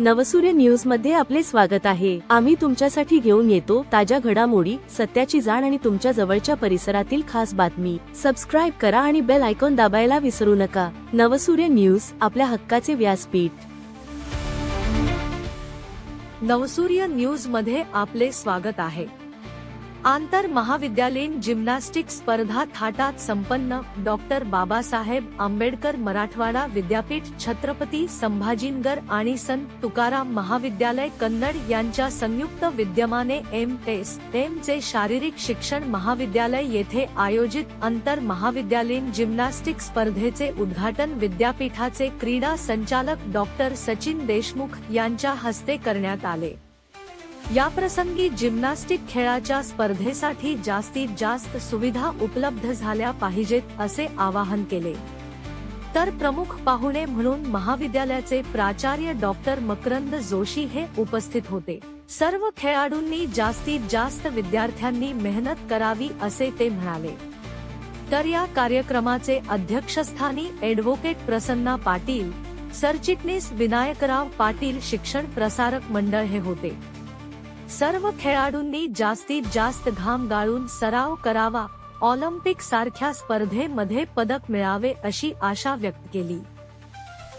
नवसूर्य न्यूजमध्ये आपले स्वागत आहे. आम्ही तुमच्यासाठी घेऊन येतो ताज्या घडामोडी सत्याची जाण आणि तुमच्या जवळच्या परिसरातील खास बातमी. सबस्क्राईब करा आणि बेल आयकॉन दाबायला विसरू नका. नवसूर्य न्यूज आपल्या हक्काचे व्यासपीठ. नवसूर्य न्यूजमध्ये आपले स्वागत आहे. आंतर महाविद्यालयीन जिम्नॅस्टिक स्पर्धा थाटात संपन्न डॉक्टर बाबासाहेब आंबेडकर मराठवाडा विद्यापीठ छत्रपती संभाजीनगर आणि संत तुकाराम महाविद्यालय कन्नड यांच्या संयुक्त विद्यमाने एम एस एम चे शारीरिक शिक्षण महाविद्यालय येथे आयोजित आंतर महाविद्यालयीन जिम्नॅस्टिक स्पर्धेचे उद्घाटन विद्यापीठाचे क्रीडा संचालक डॉक्टर सचिन देशमुख यांच्या हस्ते करण्यात आले. याप्रसंगी जिम्नॅस्टिक खेळाच्या स्पर्धेसाठी जास्तीत जास्त सुविधा उपलब्ध झाल्या पाहिजेत असे आवाहन केले. तर प्रमुख पाहुणे म्हणून महाविद्यालयाचे प्राचार्य डॉक्टर मकरंद जोशी हे उपस्थित होते. सर्व खेळाडूंनी जास्तीत जास्त विद्यार्थ्यांनी मेहनत करावी असे ते म्हणाले. तर या कार्यक्रमाचे अध्यक्षस्थानी ॲडव्होकेट प्रसन्ना पाटील सरचिटणीस विनायकराव पाटील शिक्षण प्रसारक मंडळ हे होते. सर्व खेळाडूंनी जास्तीत जास्त घाम गाळून सराव करावा. ऑलिम्पिक सारख्या स्पर्धेमध्ये पदक मिळावे अशी आशा व्यक्त केली.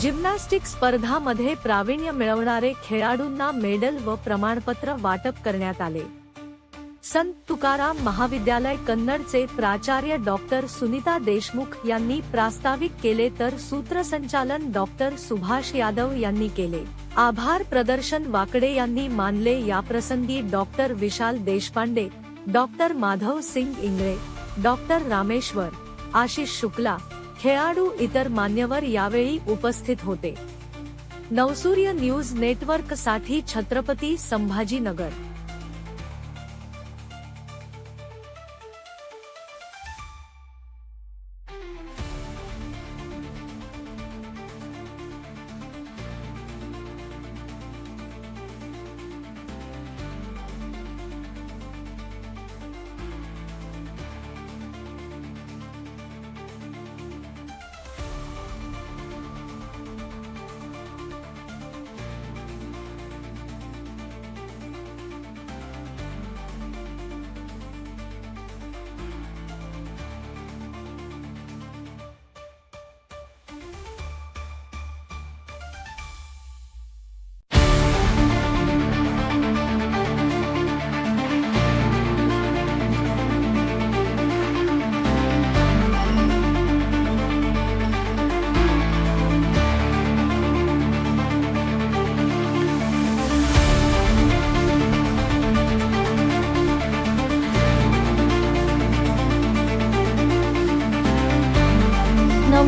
जिम्नॅस्टिक स्पर्धामध्ये प्रावीण्य मिळवणारे खेळाडूंना मेडल व प्रमाणपत्र वाटप करण्यात आले. संत तुकाराम महाविद्यालय कन्नडचे प्राचार्य डॉक्टर सुनीता देशमुख यांनी प्रास्ताविक केले तर सूत्रसंचालन डॉक्टर सुभाष यादव यांनी केले. आभार प्रदर्शन वाकडे यांनी मानले याप्रसंगी doctor Vishal Deshpande doctor Madhav Singh Ingle doctor Rameshwar Ashish Shukla खेळाडू इतर मान्यवर यावेळी उपस्थित होते. नवसूर्य न्यूज नेटवर्कसाठी छत्रपती संभाजीनगर.